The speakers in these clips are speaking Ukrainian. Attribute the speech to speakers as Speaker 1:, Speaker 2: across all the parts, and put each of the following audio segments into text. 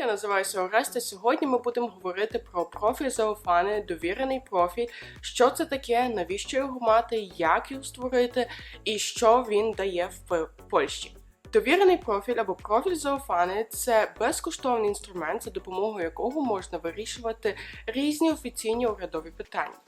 Speaker 1: я називаюся Ореста. Сьогодні ми будемо говорити про профіль Зауфани, довірений профіль, що це таке, навіщо його мати, як його створити і що він дає в Польщі. Довірений профіль або профіль Зауфани це безкоштовний інструмент, за допомогою якого можна вирішувати різні офіційні урядові питання.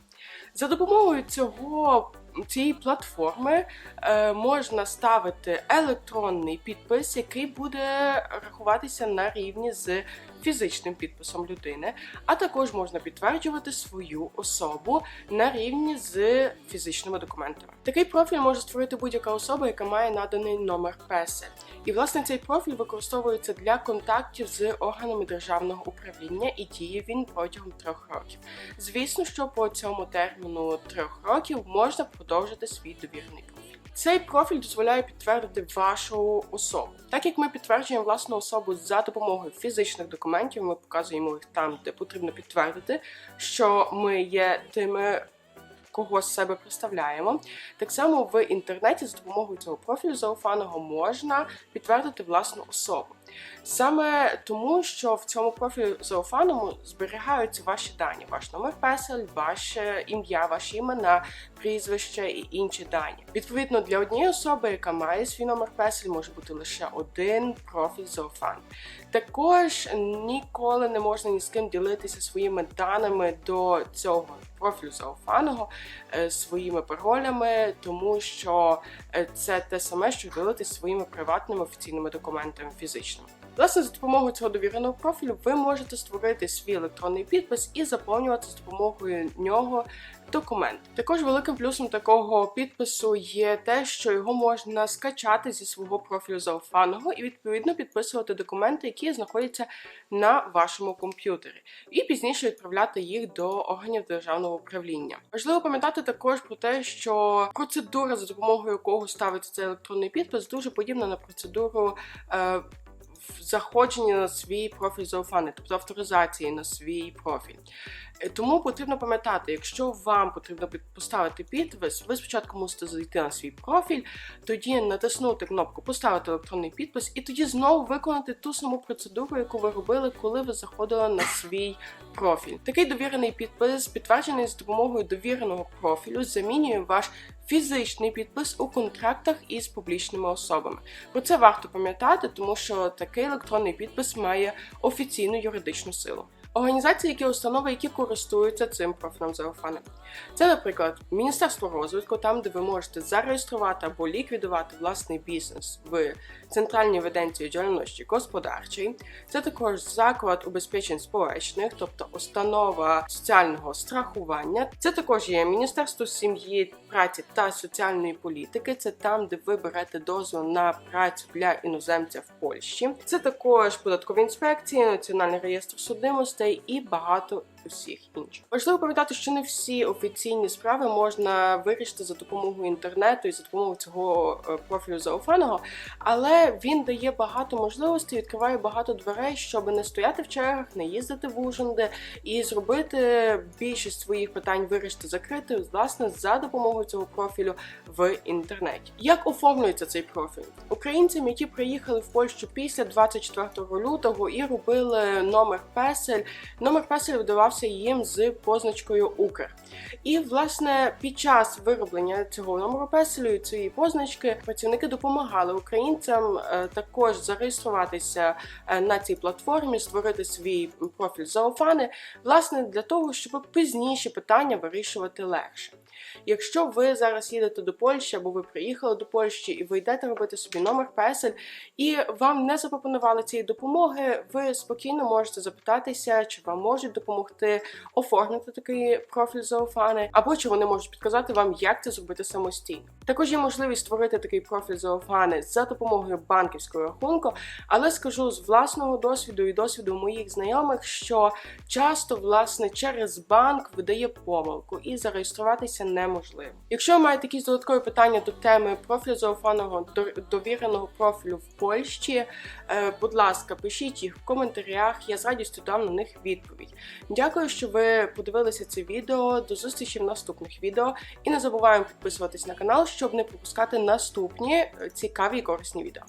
Speaker 1: За допомогою цього цієї платформи е, можна ставити електронний підпис, який буде рахуватися на рівні з фізичним підписом людини, а також можна підтверджувати свою особу на рівні з фізичними документами. Такий профіль може створити будь-яка особа, яка має наданий номер ПЕСЕ. І власне цей профіль використовується для контактів з органами державного управління і діє він протягом трьох років. Звісно, що по цьому терміну трьох років можна продовжити свій довірений профіль. Цей профіль дозволяє підтвердити вашу особу. Так як ми підтверджуємо власну особу за допомогою фізичних документів, ми показуємо їх там, де потрібно підтвердити, що ми є тими. Кого з себе представляємо, так само в інтернеті за допомогою цього профілю зауфаного можна підтвердити власну особу. Саме тому, що в цьому профілі зоофаному зберігаються ваші дані, ваш номер песель, ваше ім'я, ваші імена, прізвище і інші дані. Відповідно, для однієї особи, яка має свій номер песель, може бути лише один профіль зоофан. Також ніколи не можна ні з ким ділитися своїми даними до цього. Профілю зауфаного е, своїми паролями, тому що е, це те саме, що ділитися своїми приватними офіційними документами фізичними. Власне, за допомогою цього довіреного профілю ви можете створити свій електронний підпис і заповнювати з допомогою нього документ. Також великим плюсом такого підпису є те, що його можна скачати зі свого профілю зауфаного і відповідно підписувати документи, які знаходяться на вашому комп'ютері, і пізніше відправляти їх до органів державного управління. Важливо пам'ятати також про те, що процедура, за допомогою якого ставиться цей електронний підпис, дуже подібна на процедуру. Е, заходження на свій профіль зауфани, тобто авторизації на свій профіль. Е, тому потрібно пам'ятати, якщо вам потрібно поставити підпис, ви спочатку мусите зайти на свій профіль, тоді натиснути кнопку Поставити електронний підпис, і тоді знову виконати ту саму процедуру, яку ви робили, коли ви заходили на свій профіль. Такий довірений підпис, підтверджений з допомогою довіреного профілю, замінює ваш фізичний підпис у контрактах із публічними особами. Про це варто пам'ятати, тому що такий електронний підпис має офіційну юридичну силу. Організації, які установи, які користуються цим профілем зауфани. Це, наприклад, Міністерство розвитку, там, де ви можете зареєструвати або ліквідувати власний бізнес в центральній веденції діяльності господарчої. Це також заклад убезпечень сполечних, тобто установа соціального страхування. Це також є Міністерство сім'ї, праці та соціальної політики. Це там, де ви берете дозвіл на працю для іноземця в Польщі. Це також податкові інспекції, національний реєстр судимостей і багато усіх інших. Важливо пам'ятати, що не всі офіційні справи можна вирішити за допомогою інтернету і за допомогою цього е, профілю зауфаного, але він дає багато можливостей, відкриває багато дверей, щоб не стояти в чергах, не їздити в Ужинди і зробити більшість своїх питань вирішити закрити власне за допомогою цього профілю в інтернеті. Як оформлюється цей профіль? Українцям, які приїхали в Польщу після 24 лютого і робили номер песель, номер песель видавав видавався їм з позначкою Укр. І, власне, під час вироблення цього номеру песелю цієї позначки працівники допомагали українцям е, також зареєструватися е, на цій платформі, створити свій профіль зауфани, власне, для того, щоб пізніше питання вирішувати легше. Якщо ви зараз їдете до Польщі або ви приїхали до Польщі і ви йдете робити собі номер песель, і вам не запропонували цієї допомоги, ви спокійно можете запитатися, чи вам можуть допомогти оформити такий профіль зауфани, або чи вони можуть підказати вам, як це зробити самостійно. Також є можливість створити такий профіль зауфани за допомогою банківського рахунку, але скажу з власного досвіду і досвіду моїх знайомих, що часто власне через банк видає помилку і зареєструватися неможливо. Якщо ви маєте якісь додаткові питання до теми профілю зауфаного довіреного профілю в Польщі, е, будь ласка, пишіть їх в коментарях, я з радістю дам на них відповідь. Дякую, Дякую, що ви подивилися це відео. До зустрічі в наступних відео. І не забуваємо підписуватись на канал, щоб не пропускати наступні е, цікаві і корисні відео.